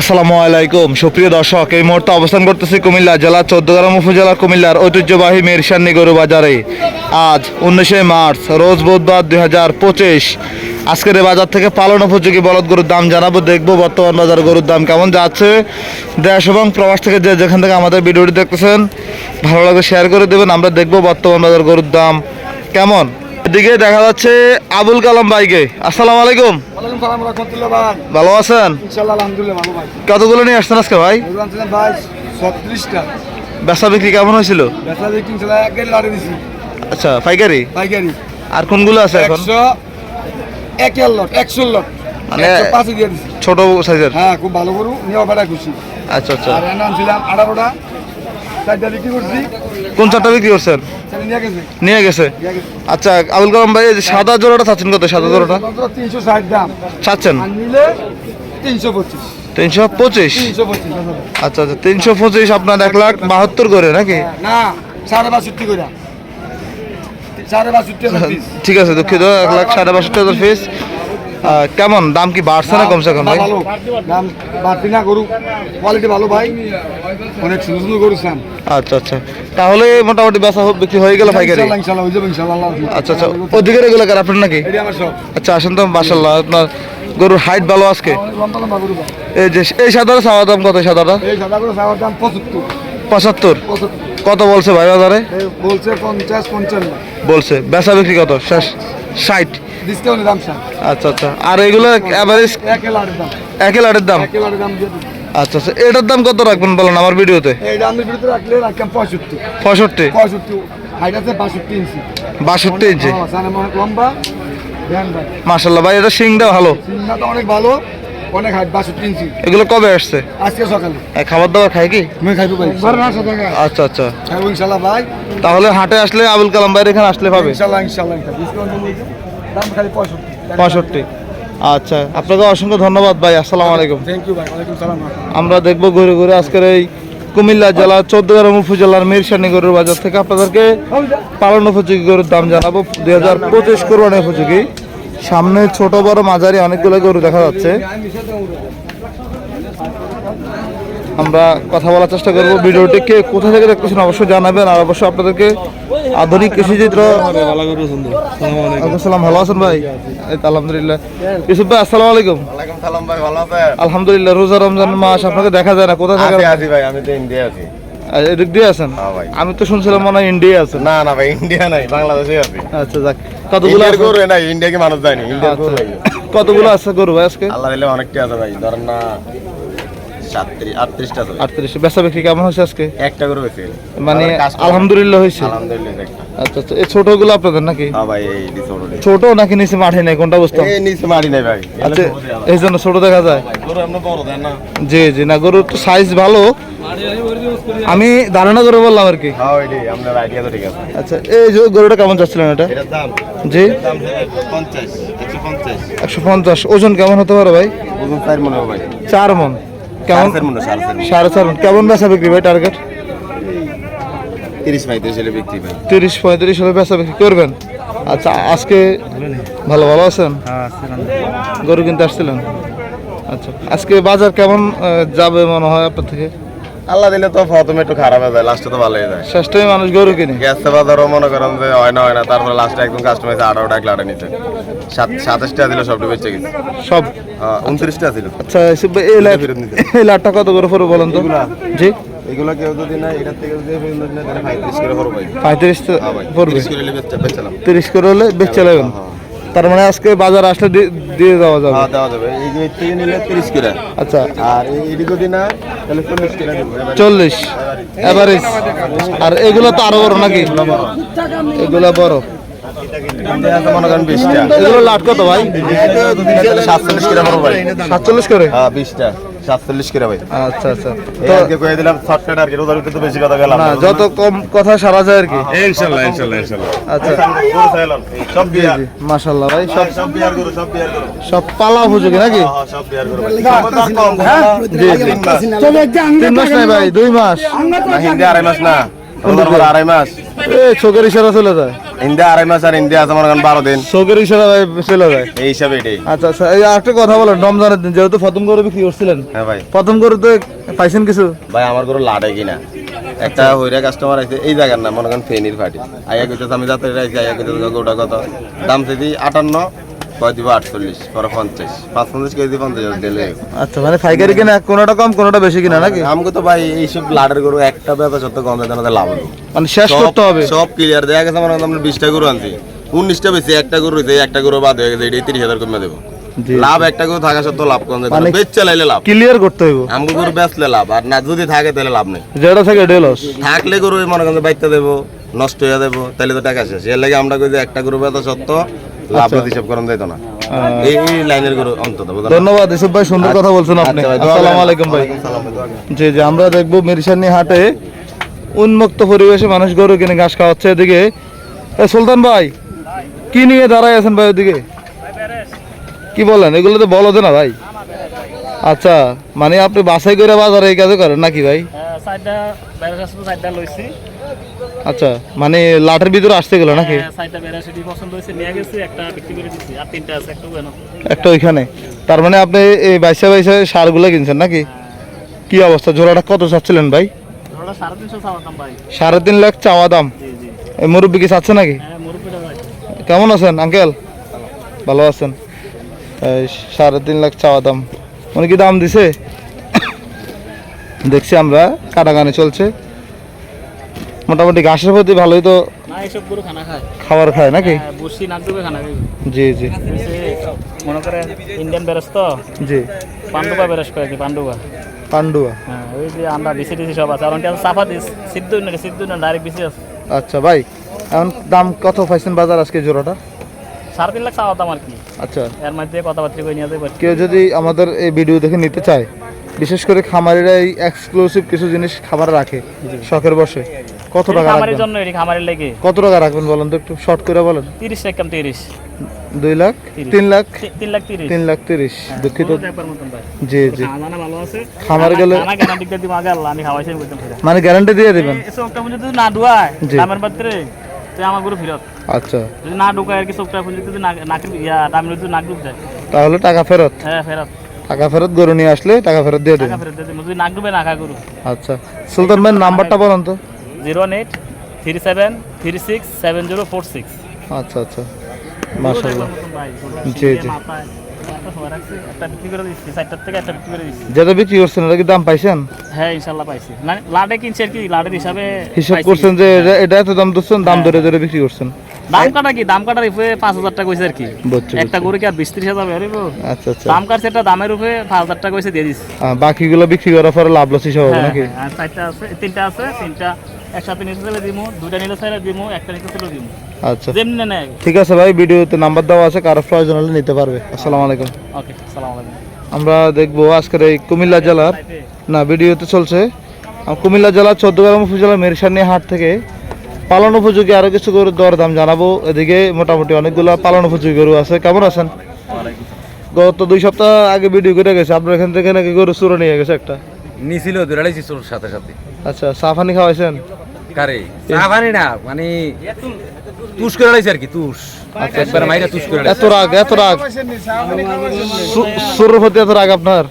আসসালামু আলাইকুম। সুপ্রিয় দর্শক, এই মুহূর্তে অবস্থান করতেছি কুমিল্লা জেলা চোদ্দগ্রাম উপজেলা কুমিল্লার ঐতিহ্যবাহী মেরসান্নি গরু বাজারে। আজ উনিশে মার্চ, রোজ বুধবার দুই হাজার পঁচিশ। আজকের এই বাজার থেকে পালন উপযোগী বলদ গরুর দাম জানাব, দেখব বর্তমান বাজার গরুর দাম কেমন যাচ্ছে। দেশ এবং প্রবাস থেকে যে যেখান থেকে আমাদের ভিডিওটি দেখতেছেন, ভালো লাগলে শেয়ার করে দেবেন, আমরা দেখব বর্তমান বাজার গরুর দাম কেমন। এদিকে দেখা যাচ্ছে আবুল কালাম ভাইকে। আসসালামু আলাইকুম। ভালো আছেন? কতগুলো নিয়ে আসছেন আজকে ভাই? ছত্রিশটা। বেচা বিক্রি কেমন হয়েছিল? আচ্ছা পাইকারি? পাইকারি। আর কোনগুলো আছে এখন? লট একশো লট। মানে- পাঁচে দিয়ে দিছি। ছোট সাইজের? হ্যাঁ খুব ভালো গরু নিয়ে খুশি। আচ্ছা আচ্ছা। আর আনছিলাম আঠারোটা। কোন চারটা বিক্রি করছেন? নিয়ে গেছে। আচ্ছা আবুল কালাম ভাই সাদা জোড়াটা চাচ্ছেন কত? সাদা জোড়াটা? তিনশো ষাট দাম। চাচ্ছেন? তিনশো পঁচিশ। তিনশো পঁচিশ? আচ্ছা আচ্ছা। তিনশো পঁচিশ আপনার এক লাখ বাহাত্তর করে নাকি? না সাড়ে বাষট্টি করে। সাড়ে বাষট্টি হাজার পিস ঠিক আছে দুঃখিত এক লাখ সাড়ে বাষট্টি হাজার পিস কেমন? দাম কি বাড়ছে না কমছে কম ভাই? দাম বাড়তি না গরু কোয়ালিটি ভালো ভাই। অনেক সুন্দর সুন্দর গরু চান আচ্ছা আচ্ছা। তাহলে মোটামুটি বেচা বিক্রি হয়ে গেল পাইকারি। হয়ে আচ্ছা আচ্ছা। ওদিকের এগুলো কার? আপনার নাকি? এটি আমার সব। আচ্ছা আসেন তো মাসাল্লাহ আপনার গরুর হাইট ভালো আজকে? ভাই। এই যে এই সাদাটা চাওয়া দাম কত সাদাটা চাওয়ার পঁচাত্তর। কত বলছে ভাই বাজারে? বলছে পঞ্চাশ পঞ্চান্ন। বলছে। বেচা বিক্রি কত? ষাট। ডিসকাউন্টের দাম স্যার। আচ্ছা আচ্ছা। আর এগুলো অ্যাভারেজ এক লাটের দাম। একই লাটের দাম? এক লাটের দাম দিয়ে আচ্ছা আচ্ছা। এটার দাম কত রাখবেন বলেন আমার ভিডিওতে? ভিতরে রাখলে রাখলাম পঁয়ষট্টি। পঁয়ষট্টি? পঁয়ষট্টি। হাইট আছে বাষট্টি ইঞ্চি। বাষট্টি ইঞ্চি? হ্যাঁ, লম্বা ধ্যান ভাই। এটা সিংটা ভালো। অনেক ভালো অনেক হাইট বাষট্টি ইঞ্চি। এগুলো কবে আসছে? আজকে সকালে। খাবার দাবার খায় কি? আমি আচ্ছা আচ্ছা। খাইবো ইনশাল্লাহ ভাই। তাহলে হাটে আসলে আবুল কালাম ভাইয়ের এখানে আসলে পাবে? ইনশাল্লাহ ইনশাল্লাহ দাম খালি পঁয়ষট্টি। পঁয়ষট্টি। আচ্ছা আপনাকে অসংখ্য ধন্যবাদ ভাই আসসালামু আলাইকুম। থ্যাংক ইউ ভাই ওয়ালাইকুম সালাম আমরা দেখব ঘুরে ঘুরে আজকের এই কুমিল্লা জেলা চৌদ্দগ্রাম উপজেলার মিরসানি গরুর বাজার থেকে আপনাদেরকে পালন উপযোগী গরুর দাম জানাব। দুই হাজার পঁচিশ কোরবানি উপযোগী। সামনে ছোট বড় মাঝারি অনেকগুলো গরু দেখা যাচ্ছে। আমরা কথা বলার চেষ্টা করব। ভিডিওটি কে কোথা থেকে দেখতেছেন অবশ্যই জানাবেন। আর অবশ্যই আপনাদেরকে আধুনিক কৃষিচিত্র আসসালাম ভালো আছেন ভাই আলহামদুলিল্লাহ। ইউসুফ ভাই আসসালামু আলাইকুম। আলহামদুলিল্লাহ রোজা রমজান মাস আপনাকে দেখা যায় না। কোথা থেকে আছি ভাই আমি তো ইন্ডিয়া আছি। এদিক দিয়ে আছেন? হ্যাঁ ভাই। আমি তো শুনছিলাম মনে হয় ইন্ডিয়া আছে। না না ভাই ইন্ডিয়া নাই বাংলাদেশে আছি। আচ্ছা যাক। কতগুলো? গরু নাই ইন্ডিয়া কি মানুষ যায়নি ইন্ডিয়ার গরু আচ্ছা। কতগুলো আছে গরু ভাই আজকে? আল্লাহ দিলে অনেকটা আছে ভাই ধরেন না আটত্রিশটা আছে ভাই। বেচা বিক্রি কেমন হয়েছে আজকে? একটা মানে আলহামদুলিল্লাহ হয়েছে? আচ্ছা আচ্ছা এই ছোটগুলো আপনাদের নাকি? হ্যাঁ ভাই এই দিছে ওটা ছোট নাকি নিচে মাঠে নেই কোনটা বুঝতাম? এই নিচে মারি নাই ভাই। আচ্ছা এই জন্য ছোট দেখা যায়? গরু এমন বড় দেন না। জি জি না গরুর তো সাইজ ভালো। আমি ধারণা করে বললাম আর কি। হ্যাঁ ওইটাই আপনার আইডিয়া তো ঠিক আছে আচ্ছা এই যে গরুটা কেমন চাচ্ছিলেন এটা? জি। একশো পঞ্চাশ ওজন কেমন হতে পারে ভাই? ওজন চার মনে ভাই। চার মন। কেমন? সাড়ে চার মনে মন কেমন বেচা বিক্রি ভাই টার্গেট তিরিশ পঁয়ত্রিশ হলে বিক্রি ভাই। তিরিশ পঁয়ত্রিশ হলে বেচা বিক্রি করবেন? আচ্ছা আজকে ভালো ভালো আছেন? গরু কিনতে আসছিলেন? আচ্ছা আজকে বাজার কেমন যাবে মনে হয় আপনার থেকে? আল্লাহ দিলে তো প্রথমে একটু খারাপ হয়ে যায় লাস্টে তো ভালো হয়ে যায়। শেষ টাইমে মানুষ গরু কিনে। গ্যাস বাজারও মনে করেন যে হয় না হয় না তারপরে লাস্টে একদম কাস্টমার এসে আঠারো টাকা লাটা নিচ্ছে সাত সাতাশটা দিল সবটা বেঁচে গেছে। সব? উনত্রিশটা ছিল। আচ্ছা এই লাট নিতে। এই লাটটা কত করে পড়বে বলেন তো? জি? এগুলো কেউ যদি না এটার থেকে যদি ফেরত না তাহলে পঁয়ত্রিশ করে পড়ব। পঁয়ত্রিশ তো হ্যাঁ পড়বে। তিরিশ করে বেচতে হলে বেচে নেবেন হ্যাঁ। তার মানে আজকে বাজার আসলে দিয়ে দেওয়া যাবে? হ্যাঁ দেওয়া যাবে। এই যে থেকে নিলে তিরিশ করে আচ্ছা। আর এই- যদি না তাহলে করে এভারেজ। আর এগুলো তো আরও বড় নাকি? এগুলো বড়। এগুলো লাট কত ভাই? সাতচল্লিশ করে সাতচল্লিশ করে? হ্যাঁ বিশটা। সাতচল্লিশ করে ভাই। আচ্ছা আচ্ছা। তো আজকে কয়ে দিলাম শর্টকাট আর কি রোজার ভিতরে তো বেশি কথা গেলাম না যত কম কথা সারা যায় আর কি। ইনশাল্লাহ ইনশাল্লাহ ইনশাল্লাহ। আচ্ছা। সব বিয়ার। জি মাশাল্লাহ ভাই সব সব বিয়ার গরু সব বিয়ার গরু। সব পালা উপযোগী নাকি? হ্যাঁ, সব বিয়ার গরু ভাই। জি তিন মাস। নাই ভাই দুই মাস। না হিন্দি আড়াই মাস না। রোজার আড়াই মাস। চোখের ইশারা চলে যায়। ইন্ডিয়া আড়াই মাস আর ইন্ডিয়া আছে বারো দিন। চোখের ইশারা চলে যায়। এই হিসাবে এটাই। আচ্ছা আচ্ছা এই একটা কথা বলেন রমজানের দিন যেহেতু প্রথম গরু বিক্রি করছিলেন হ্যাঁ ভাই। প্রথম গরু তো পাইছেন কিছু? ভাই আমার গরু লাটে কিনা। একটা হইরা কাস্টমার আছে এই জায়গার না মনে করেন ফেনির ফাটি। আইয়া কইতে আমি যাতে কইতে গোটা কত? দাম চাইছি আটান্ন কয় দিব আটচল্লিশ পরে পঞ্চাশ। পাঁচ পঞ্চাশ কেজি পঞ্চাশ দিলে। আচ্ছা মানে পাইকারি কিনা কোনোটা কম কোনোটা বেশি কিনা নাকি? আমাকে তো ভাই এইসব লাটের গরু একটা ব্যাপার সত্য গন্ধে দেনাতে লাভ হলো মানে শেষ করতে হবে? সব ক্লিয়ার দেখা গেছে আমার আমরা বিশটা গরু আনছি। উনিশটা বেশি একটা গরু হইছে একটা গরু বাদ হয়ে গেছে এটাই তিরিশ হাজার কমে দেবো। লাভ একটা গরু থাকা সত্ত্বেও লাভ কম মানে- বেচ চালাইলে লাভ। ক্লিয়ার করতে হইব। আমগো গরু বেচলে লাভ আর না যদি থাকে তাহলে লাভ নেই। যেটা থেকে এটাই লস থাকলে গরু মনে করেন বাইতে দেবো নষ্ট হয়ে দেবো তাহলে তো টাকা শেষ। এর লাগে আমরা কই যে একটা গরু বেচা সত্য লাভ আচ্ছা। হিসাব করেন যাইতো না। এই লাইনের গরু অন্তত ধন্যবাদ ইসুফ ভাই সুন্দর কথা বলছেন আপনি। আচ্ছা ভাই, দোয়া আসসালামু আলাইকুম ভাই। জি জি আমরা দেখব মিরসানি হাটে উন্মুক্ত পরিবেশে মানুষ গরু কিনে ঘাস খাওয়াচ্ছে। এদিকে সুলতান ভাই কি নিয়ে দাঁড়ায় আছেন ভাই ওদিকে? কি বলেন? এগুলো তো বলো না ভাই। আচ্ছা মানে আপনি বাসাই করে বাজারে এই কাজে করেন নাকি ভাই? আসতো সাইডটা লইছি। আচ্ছা মানে লাঠের ভিতরে আসতে গেলো নাকি? পছন্দ হয়েছে নিয়ে গেছি একটা বিক্রি করে দিচ্ছি আর তিনটা আছে একটা একটা ওইখানে। তার মানে আপনি এই বাইসা বাইসা সারগুলো কিনছেন নাকি? কি অবস্থা? জোড়াটা কত চাচ্ছিলেন ভাই? সাড়ে তিন লাখ চাওয়া দাম। মুরব্বী কি চাচ্ছে নাকি? হ্যাঁ কেমন আছেন আঙ্কেল? ভালো আছেন। সাড়ে তিন লাখ চাওয়া দাম। উনি কি দাম দিছে? দেখছি আমরা কাটাকানি চলছে। মোটামুটি ঘাসের প্রতি ভালোই তো না এইসব গরু খানা খায়। খাবার খায় নাকি? হ্যাঁ, বসি নাক ডুবে খানা খাই জি জি। মনে করেন ইন্ডিয়ান বেরস তো জি। পান্ডুবা বেরস করে কি পান্ডুবা পান্ডুয়া। হ্যাঁ ওই যে আমরা বিসি টিসি সব আছে। আর ওইটা সাফা দিস সিদ্ধ না সিদ্ধ না ডাইরেক্ট বিসি আছে। আচ্ছা ভাই এখন দাম কত পাইছেন বাজার আজকে জোড়াটা? সাড়ে তিন লাখ চাওয়াতাম আর কি। আচ্ছা। এর মধ্যে কথাবার্তা করে নিয়ে যাবে কেউ যদি আমাদের এই ভিডিও দেখে নিতে চায় বিশেষ করে খামারিরা এই এক্সক্লুসিভ কিছু জিনিস খাবার রাখে শখের বসে কত টাকা খামারের জন্য এটি খামারের লেগে। কত টাকা রাখবেন বলেন তো একটু শর্ট করে বলেন? তিরিশ টাকা তিরিশ। দুই লাখ? তিরিশ। তিন লাখ? তি- তিন লাখ তিরিশ। তিন লাখ তিরিশ দুঃখিত। গরু দেখবার মতন ভাই। জি জি। ভালো আছে। খামার গেলে- দিকে দিব আগে আল্লাহ আমি খাওয়াইছি মানে গ্যারান্টি দিয়ে দিবেন? পুঁজি যদি না ডুয়ায় আমার বাদরে তুই আমার গরু ফিরত। আচ্ছা। যদি না ঢুকায় আর কি পুঁজি যদি না- নাকের ইয়া দামের যদি না ডুব যায়। তাহলে টাকা ফেরত? হ্যাঁ ফেরত। টাকা ফেরত গরু নিয়ে আসলে টাকা ফেরত দিয়ে টাকা দেবেন ফেরত দিয়ে দিবো। যদি নাক ডুবে না গরু। আচ্ছা। সুলতান ভাই নাম্বারটা বলুন তো। Zero eight three seven three six seven zero four six. আচ্ছা আচ্ছা। মাশাআল্লাহ। জি, জি। বিক্রি যেটা করছেন এটা কি দাম পাইছেন? হ্যাঁ ইনশাল্লাহ পাইছি। মানে লাডে কিনছে আর কি লাডের হিসাবে হিসাব করছেন যে এটা- এটা এত দাম দিচ্ছেন দাম ধরে ধরে বিক্রি করছেন। দাম কাটা কি? দাম কাটার উপরে পাঁচ হাজার টাকা কইছে আর কি। একটা গরু কি আর বিশ ত্রিশ হাজার বেরোব আচ্ছা আচ্ছা। দাম কাটছে একটা দামের উপরে পাঁচ হাজার টাকা কইছে দিয়ে আহ, বাকিগুলো বিক্রি করার পরে লাভ লস হিসাব হবে হ্যাঁ, নাকি? হ্যাঁ, চারটা আছে তিনটা আছে তিনটা। একসাথে নিতে চাইলে দিমু দুইটা নিলে চাইলে দিমু একটা নিতে চাইলে দিমু। আচ্ছা। যেমনি নেয়। ঠিক আছে ভাই ভিডিওতে নাম্বার দেওয়া আছে কারও প্রয়োজন হলে নিতে পারবে। আসসালামু আলাইকুম। ওকে সালাম আলাইকুম। আমরা দেখব আজকের এই কুমিল্লা জেলার। না ভিডিওতে চলছে। কুমিল্লা জেলার চৌদ্দগ্রাম উপজেলার মেরসানি হাট থেকে পালন উপযোগী আরও কিছু গরুর দর দাম জানাব। এদিকে মোটামুটি অনেকগুলো পালন উপযোগী গরু আছে। কেমন আছেন? গত দুই সপ্তাহ আগে ভিডিও করে গেছে। আপনার এখান থেকে নাকি গরু চুরো নিয়ে গেছে একটা? নিছিল দৌড়াইছি তোর সাথে সাথে। আচ্ছা চাফানি খাওয়াইছেন? কারে? চাপানি না মানে তুষ করে লাইছে আর কি তুষ একবার মাইরা তুষ করে এত রাগ এত রাগ। সুরের প্রতি এত রাগ আপনার?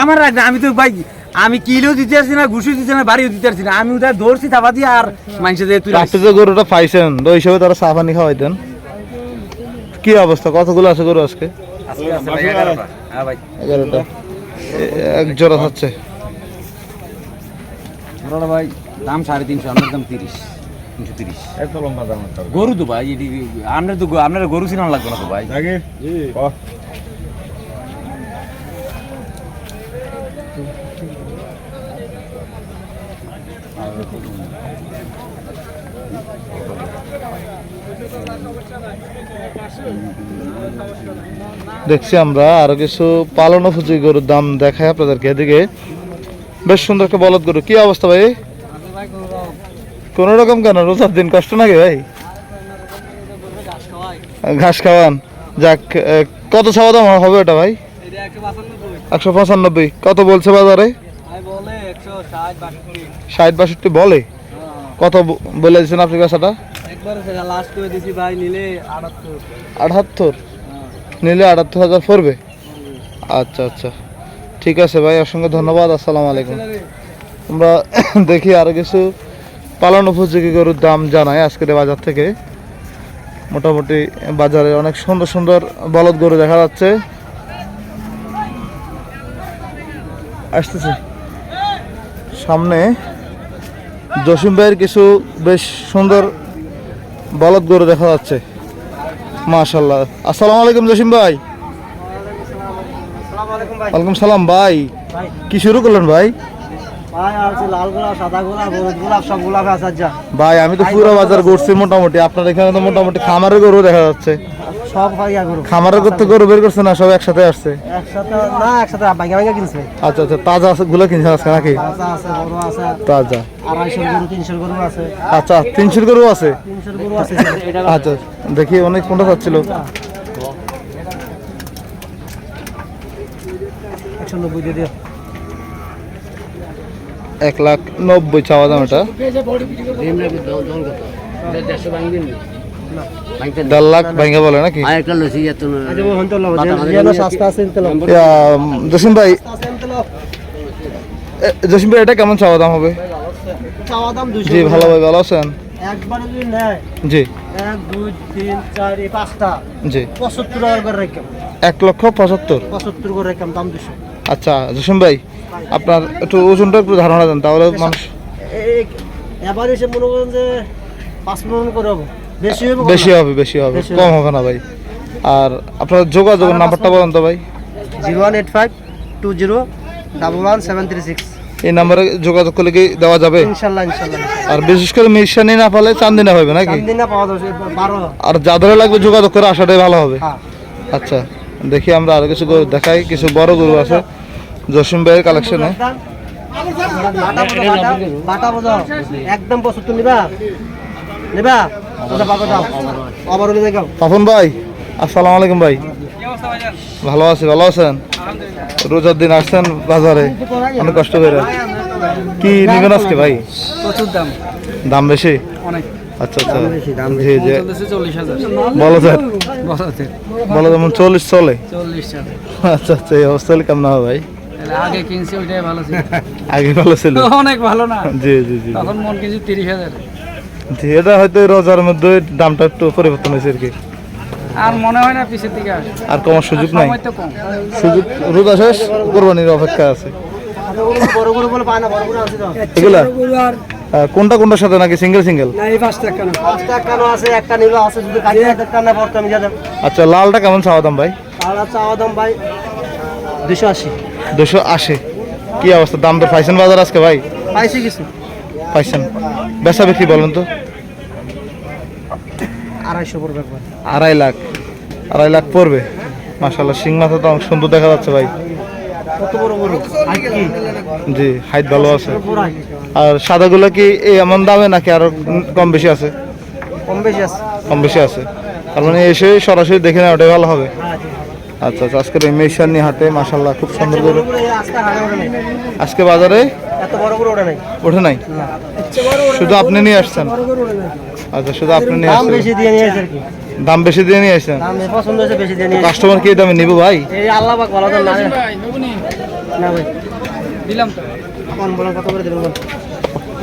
আমার রাগ না, আমি তো ভাই আমি কিলো দিতে পারছি না ঘুষি দিতে না বাড়িও দিতে পারছি না। আমি ওটা ধরছি থাবা দিয়ে আর মানুষের দিয়ে তুই আপনি যে গরুটা পাইছেন তো ওই হিসাবে তারা চাফানি খাওয়াইতেন কি অবস্থা? কতগুলো আছে গরু আজকে? হ্যাঁ এগারোটা। এক জোড়া হচ্ছে। ভাই দাম সাড়ে তিনশো আপনার দাম তিরিশ তিনশো তিরিশ। গরু তো ভাই আপনার তো আপনার গরু চিনানো লাগবে না তো ভাই। দেখছি আমরা আরও কিছু পালন উপযোগী গরুর দাম দেখায় আপনাদেরকে এদিকে। বেশ সুন্দর একটা বলদ গরু। কি অবস্থা ভাই? কোন রকম কেন? রোজার দিন কষ্ট নাকি ভাই? ঘাস খাওয়ান। যাক কত চাওয়া দাম হবে ওটা ভাই? একশো পঁচানব্বই। কত বলছে বাজারে? ষাট বাষট্টি। বলে? কত ব- বলে দিচ্ছেন আপনি নিলে আটাত্তর। আটাত্তর? নিলে আটাত্তর হাজার পড়বে? আচ্ছা আচ্ছা। ঠিক আছে ভাই অসংখ্য ধন্যবাদ আসসালামু আলাইকুম। আমরা দেখি আরও কিছু পালন উপযোগী গরুর দাম জানাই আজকের বাজার থেকে। মোটামুটি বাজারে অনেক সুন্দর সুন্দর বলদ গরু দেখা যাচ্ছে। আসতেছে। সামনে জসিম ভাইয়ের কিছু বেশ সুন্দর বলদ গরু দেখা যাচ্ছে। মাশাল্লাহ আসসালামু আলাইকুম জসিম ভাই। ওয়ালাইকুম সালাম ভাই। কি শুরু করলেন ভাই? ভাই আমি তো পুরো বাজার ঘুরছি মোটামুটি। আপনার এখানে তো মোটামুটি খামারের গরু দেখা যাচ্ছে। সব ভাইয়া গরু। খামারের করতে গরু বের করছে না সব একসাথে আসছে? একসাথে না একসাথে কিনছে। আচ্ছা আচ্ছা তাজা আছে গুলো কিনছে আজকে নাকি? কাঁচা আছে বড় আছে তাজা। আড়াইশোর গরু তিনশোর গরু আছে। আচ্ছা তিনশোর গরু আছে? তিনশোর গরু আছে। আচ্ছা দেখি অনেক কোনটা চাচ্ছিল একশো নব্বই দিয়ে দিও। এক লাখ নব্বই চাওয়া দাম এটা। দেড় লাখ ভাঙ্গা বলে নাকি? সস্তা আছে নিতে লও। জসিম ভাই সস্তা নিতে লও। এ, জসিম ভাই এটা কেমন চাওয়া দাম হবে? চাওয়া দাম দুইশো জি ভালো ভাই ভালো আছেন? একবারে যদি নেয় জি। এক দুই তিন চার এই পাঁচটা জি। পঁচাত্তর টাকা করে রেখেম। এক লক্ষ পঁচাত্তর। পঁচাত্তর করে রেখেম দাম দুশো। আচ্ছা জসিম ভাই আপনার একটু ওজনটা একটু ধারণা দেন তাহলে মানুষ এবার এসে মনে করেন যে পাঁচ মন করে হবে। বেশি হবে বেশি হবে কম হবে না ভাই আর আপনার যোগাযোগ নাম্বারটা বলেন তো ভাই zero one eight five two zero double one seven three six এই নাম্বারে যোগাযোগ করলে কি দেওয়া যাবে আর বিশেষ করে মিশানি না পালে চান্দিনা হবে নাকি তিন দিন না পাওয়া যাবে আর যাদের লাগবে যোগাযোগ করে আসাটাই ভালো হবে হ্যাঁ আচ্ছা দেখি আমরা আরও কিছু গরু দেখাই কিছু বড় গরু আছে জসিম ভাইয়ের কালেকশনে। একদম পঁচাত্তর নিবা নিবা পাপন ভাই আসসালামু আলাইকুম ভাই। ভালো আছি ভালো আছেন? রোজার দিন আসছেন বাজারে অনেক কষ্ট করে। কি নিবেন আজকে ভাই? প্রচুর দাম। দাম বেশি? অনেক। আচ্ছা আচ্ছা। জি জি। বলো স্যার। বলো যেমন চল্লিশ চলে। আচ্ছা আচ্ছা এই অবস্থা কেমন হবে ভাই? আগে কিনছি ওইটাই ভালো ছিল। আগে ভালো ছিল। অনেক ভালো না? জি জি জি। তখন মন কিনছি তিরিশ হাজার। জি, এটা হয়তো রোজার মধ্যে দামটা একটু পরিবর্তন হয়েছে আর কি। আর মনে হয় না পিছের দিকে আর কমার সুযোগ নাই। সুযোগ রোজা শেষ কোরবানির অপেক্ষা আছে। বড় গরু বলে পায় না বড় গরু আছে তো এগুলা কোনটা কোনটার সাথে নাকি সিঙ্গেল সিঙ্গেল আচ্ছা লালটা কেমন চাওয়া দাম ভাই? চাওয়া দাম ভাই দুশো আশি। দুশো আশি। কি অবস্থা? দাম তো পাইছেন বাজার আজকে ভাই? পাইছি কিছু। পাইছেন। বেচা বিক্রি বলেন তো। আড়াইশো পড়বে আড়াই লাখ। আড়াই লাখ পড়বে? মাসাল্লাহ সিং মাথা তো অনেক সুন্দর দেখা যাচ্ছে ভাই। কত বড় গরু? জি হাইট ভালো আছে। আর সাদাগুলো কি এই এমন দামে নাকি আরও কম বেশি আছে? কম বেশি আছে। কম বেশি আছে। তার মানে এসে সরাসরি দেখে নেওয়া ওটাই ভালো হবে। আচ্ছা আচ্ছা আজকের এই মেশানি হাটে মাসাল্লাহ খুব সুন্দর করে আজকে বাজারে এত বড় গরু ওঠে নাই। ওঠে নাই? শুধু আপনি নিয়ে আসছেন? আচ্ছা শুধু আপনি নিয়ে দাম বেশি দিয়ে নিয়ে আসে আর কি? দাম বেশি দিয়ে নিয়ে আসছেন দাম পছন্দ হয়েছে বেশি দিয়ে নিয়ে। কাস্টমার কি দামে নিব ভাই? এই আল্লাহ পাক ভালো দাম না। না ভাই। দিলাম তো। কোন বলেন কত করে দেবেন বলেন?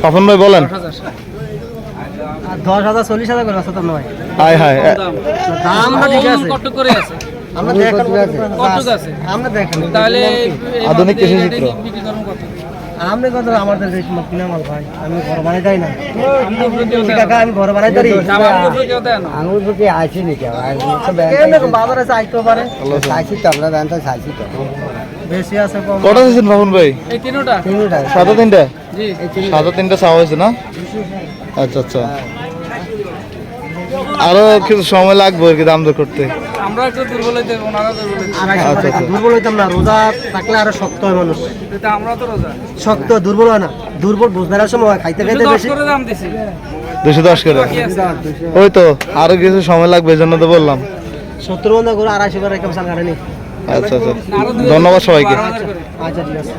পাপন ভাই বলেন। দশ হাজার চল্লিশ হাজার করে আছে তো নয়। হাই হাই দামটা ঠিক আছে। কত করে আছে? আমরা দেখেন কত আছে? আমরা দেখেন তাহলে আধুনিক কৃষি চিত্র করব কত আমাদের কিনা মাল ভাই? আমি ঘর বানাই না। কাকা আমি ঘর বানাই আইছি নাকি কেন বাজারে চাইতে পারে। তো ব্যাংকে চাইছি তো। বেশি আছে কম। কটা দিয়েছেন পাপন ভাই? এই তিনটা। তিনটা। সাদা তিনটা? সাদা তিনটা চাওয়া হয়েছে না? আচ্ছা আচ্ছা। আরও কিছু সময় লাগবে আর কি দাম দর করতে। আমরা একটু দুর্বল হইতে ওনারা দুর্বল হইতে আড়াইশো আচ্ছা। আচ্ছা। দুর্বল হইতাম না রোজা থাকলে আরও শক্ত হয় মানুষ। আমরা তো রোজা। শক্ত দুর্বল হয় না। দুর্বল বুঝবার সময় খাইতে বেশি। করে দাম দিছি। দুশো দশ করে? ওই তো আরও কিছু সময় লাগবে তো বললাম। সত্তর বন্ধ করে আড়াইশো করে কেমন কাটেনি আচ্ছা আচ্ছা। ধন্যবাদ সবাইকে। বারো আচ্ছা ঠিক আছে।